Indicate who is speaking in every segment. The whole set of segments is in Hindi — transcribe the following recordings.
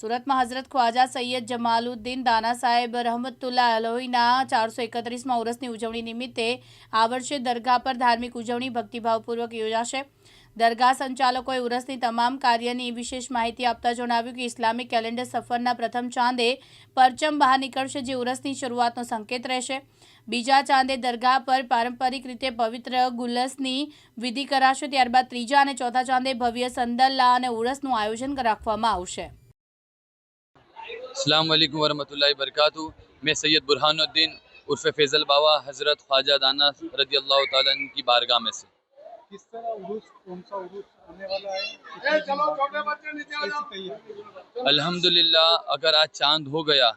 Speaker 1: સુરતમાં હઝરત ખ્વાજા સૈયદ જમાલુદ્દીન દાના સાહેબ રહમતુલ્લા અલોહીના ચારસો એકત્રીસમાં ઉરસની ઉજવણી નિમિત્તે આ વર્ષે દરગાહ પર ધાર્મિક ઉજવણી ભક્તિભાવપૂર્વક યોજાશે. દરગાહ સંચાલકોએ ઉરસની તમામ કાર્યની વિશેષ માહિતી આપતા જણાવ્યું કે ઇસ્લામિક કેલેન્ડર સફરના પ્રથમ ચાંદે પરચમ બહાર નીકળશે જે ઉરસની શરૂઆતનો સંકેત રહેશે. બીજા ચાંદે દરગાહ પર પારંપરિક રીતે પવિત્ર ગુલસની વિધિ કરાશે, ત્યારબાદ ત્રીજા અને ચોથા ચાંદે ભવ્ય સંદલ્લા અને ઉરસનું આયોજન રાખવામાં આવશે.
Speaker 2: अल्लाम वरहमल वरक मैं सैयद बुरहानुद्दीन उर्फ़ फैज़ल बाबा हज़रत ख्वाजा दाना रदी अल्लाह ताला की बारगाह में से।
Speaker 3: किस तरह है?
Speaker 2: अल्हम्दुलिल्लाह अगर आज चाँद हो गया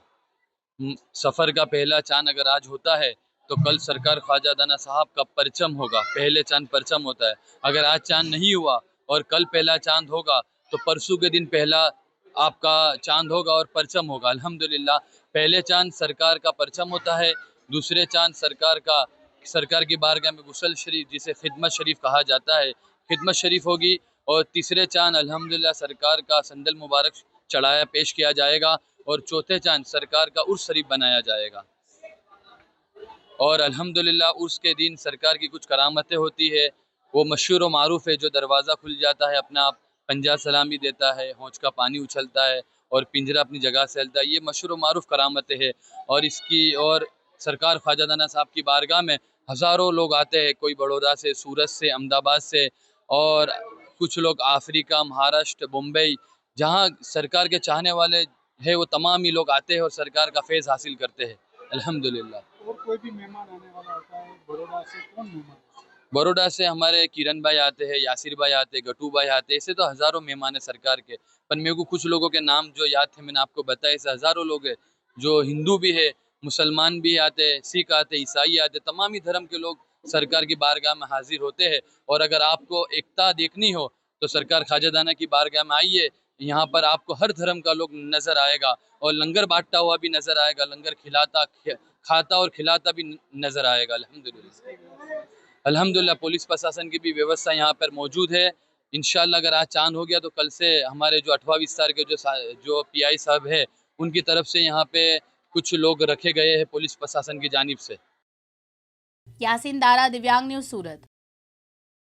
Speaker 2: सफ़र का पहला चाँद अगर आज होता है तो कल सरकार ख्वाजा दाना साहब का परचम होगा पहले चाँद परचम होता है। अगर आज चाँद नहीं हुआ और कल पहला चाँद होगा तो परसों के दिन पहला आपका चाँद होगा और परचम होगा। अल्हम्दुलिल्लाह, पहले चाँद सरकार का परचम होता है, दूसरे चाँद सरकार का, सरकार की बारगाह में गुसल शरीफ, जिसे खिदमत शरीफ कहा जाता है, खिदमत शरीफ होगी और तीसरे चाँद, अल्हम्दुलिल्लाह, सरकार का संदल मुबारक चढ़ाया, पेश किया जाएगा और चौथे चाँद सरकार का उर्स शरीफ बनाया जाएगा। और अल्हम्दुलिल्लाह, उर्स के दिन सरकार की कुछ करामतें होती है, वो मशहूर व मारूफ है, जो दरवाज़ा खुल जाता है अपना आप पंजा सलामी देता है, होंच का पानी उछलता है और पिंजरा अपनी जगह से हलता है। ये मशहूर मारूफ करामतें हैं और इसकी और सरकार ख्वाजा दाना साहब की बारगाह में हज़ारों लोग आते हैं, कोई बड़ौदा से, सूरत से, अहमदाबाद से और कुछ लोग अफ्रीका, महाराष्ट्र मुंबई जहाँ सरकार के चाहने वाले है, वो तमाम ही लोग आते हैं और सरकार का फैज़ हासिल करते हैं। अल्हम्दुलिल्लाह।
Speaker 3: और कोई भी मेहमान आने वाला होता है, बड़ौदा से, कौन मेहमान?
Speaker 2: बड़ौदा से हमारे किरण भाई आते हैं, यासिर भाई आते हैं, गटू भाई आते हैं, ऐसे तो हज़ारों मेहमान हैं सरकार के। पर मेरे को कुछ लोगों के नाम जो याद थे, मैंने आपको बताया, ऐसे हज़ारों लोग हैं जो हिंदू भी है, मुसलमान भी आते हैं, सिख आते ईसाई आते तमाम ही धर्म के लोग सरकार की बारगाह में हाजिर होते हैं। और अगर आपको एकता देखनी हो तो सरकार ख्वाजा दाना की बारगाह में आइए, यहाँ पर आपको हर धर्म का लोग नज़र आएगा और लंगर बांटता हुआ भी नज़र आएगा, लंगर खिलाता खाता और खिलाता भी नज़र आएगा, अल्हम्दुलिल्लाह। अल्हम्दुलिल्लाह पुलिस प्रशासन की भी व्यवस्था यहाँ पर मौजूद है। इन अगर आज चाँद हो गया तो कल से हमारे जो अठवा विस्तार के जो जो पीआई साहब है, उनकी तरफ़ से यहाँ पे कुछ लोग रखे गए हैं पुलिस प्रशासन की जानब से।
Speaker 1: यासिन दारा, दिव्यांग न्यूज़, सूरत।